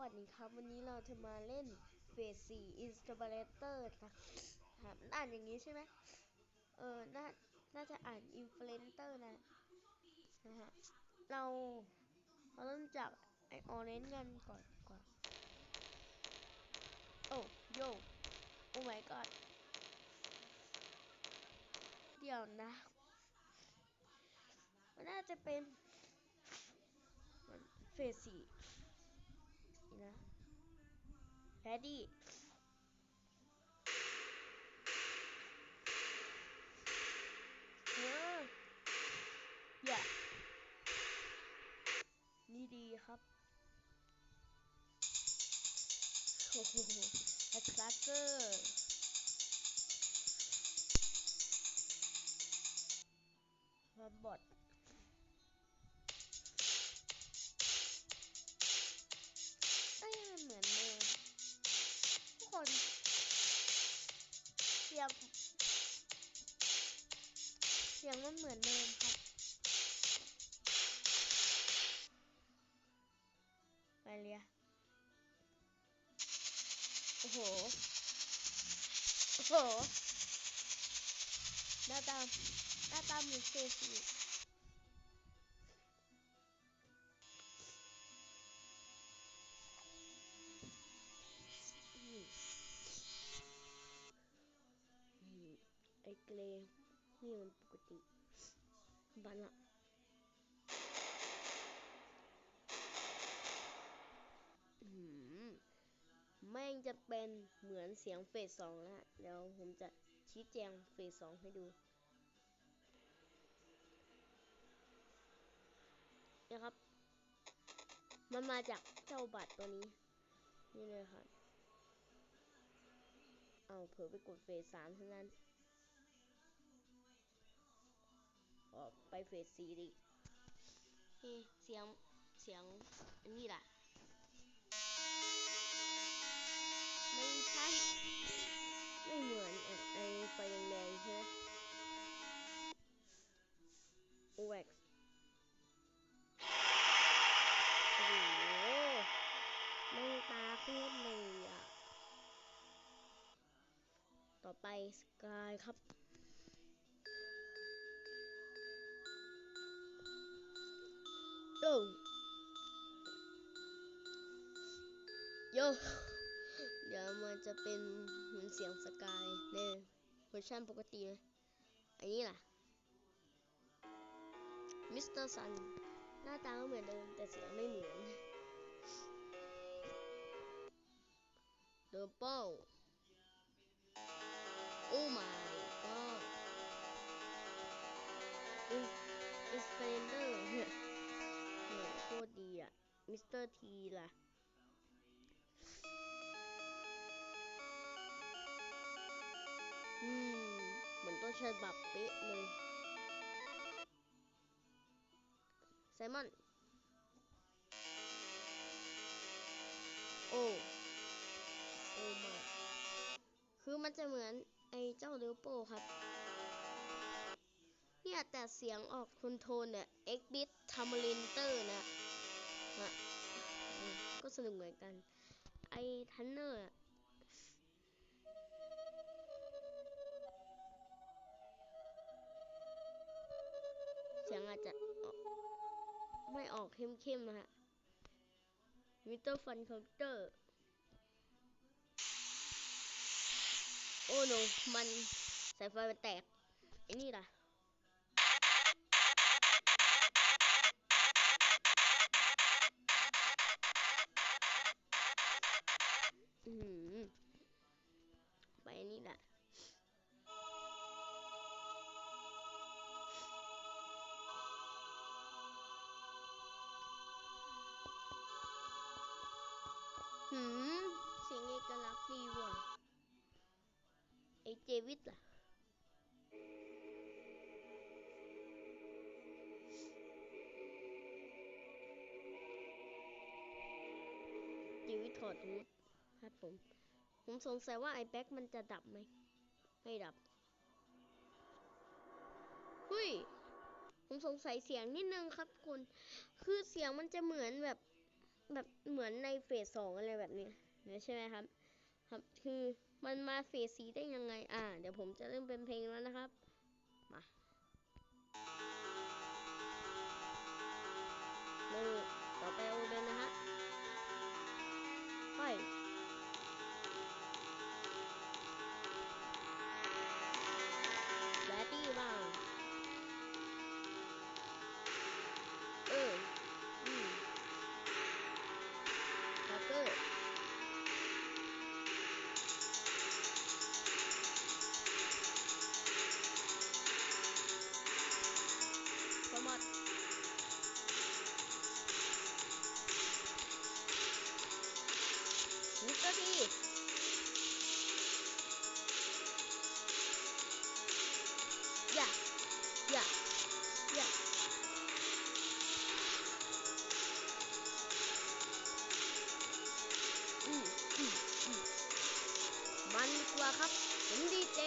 วัสดีครับ วันนี้เราจะมาเล่นเฟส4 Installator นะครับอ่านอย่างนี้ใช่ไหมเออน่าน่าจะอ่าน Influencer นะนะฮะเราเราเริ่มจากไอออเรนกันก่อนก่อนโอ้โยโอ้ my god เดี๋ยวนะมันน่าจะเป็นเฟสสี่ นี่นะ ready อย่านี่ดีครับโอ้โหแอคลาสเกอร์ เสียงเสียงมันเหมือนเดิมครับ ไปเลียโอ้โห โอ้โหหน้าตาหน้าตาเหมือนเซฟี ไอเกรนี่มันปกติบันละมแม่งจะเป็นเหมือนเสียงเฟสสองแล้วเดี๋ยวผมจะชี้แจงเฟสสองให้ดูนะครับ มันมาจากเจ้าบัตรตัวนี้ นี่เลยค่ะเอาเผลอไปกดเฟสสามเท่านั้น ไปเฟสสี่ดิเฮ้เสียงเสียงอันนี้ล่ะ ไม่ใช่ ไม่เหมือนไอ้ไฟแดงๆใช่ไหมโอเว็กโอ้โหแม่ตาโคตรเลยอะ ต่อไปสกายครับ โยเดี๋ยวมันจะเป็นเหมือนเสียงสกายในเวอร์ชันปกติเลยอันนี้ล่ะมิสเตอร์ซันหน้าตาก็เหมือนเดิมแต่เสียงไม่เหมือนเดอเปิลโอ้ my god อินสเปนเดอร์ มิสเตอร์ทีล่ะอืมเหมือนต้นฉบับเป๊ะเลยไซมอน โอ้โอ้มาคือมันจะเหมือนไอ้เจ้าเดลโปครับ เนี่ยแต่เสียงออกคอนโทนเนี่ย เอ็กบิททามลินเตอร์นะ นะก็สนุกเหมือนกัน ไอ้ทันเนอร์เสียงอาจจะไม่ออกเข้มๆนะฮะมิเตอร์ฟันเคาน์เตอร์ โอ้โนมันสายไฟมันแตกไอ้นี่ล่ะ อือไปนี่แหละหืมเสียงเอกลักษณ์ดีว่ะไอเจวิตล่ะเจวิตถอดฮู ครับผม ผมสงสัยว่าไอแบ็กมันจะดับไหม ไม่ดับหุยผมสงสัยเสียงนิดนึงครับคุณ คือเสียงมันจะเหมือนแบบแบบเหมือนในเฟสสองอะไรแบบนี้นะใช่ไหมครับ ครับ คือมันมาเฟสสีได้ยังไง อ่า เดี๋ยวผมจะเริ่มเป็นเพลงแล้วนะครับ นิกทีอย่าอย่าอย่าอืมอืมอืมมันดีกว่าครับผมดีเจ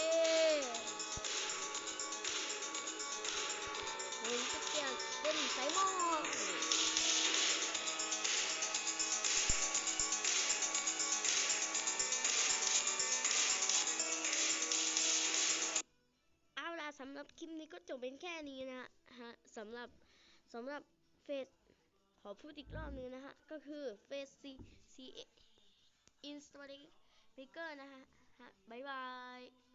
คลิปนี้ก็จบเป็นแค่นี้นะฮะสำหรับสำหรับเฟสขอพูดอีกรอบนึงนะฮะ ก็คือเฟสซีซีอินสตาเลเกอร์นะฮะฮะ บ๊ายบาย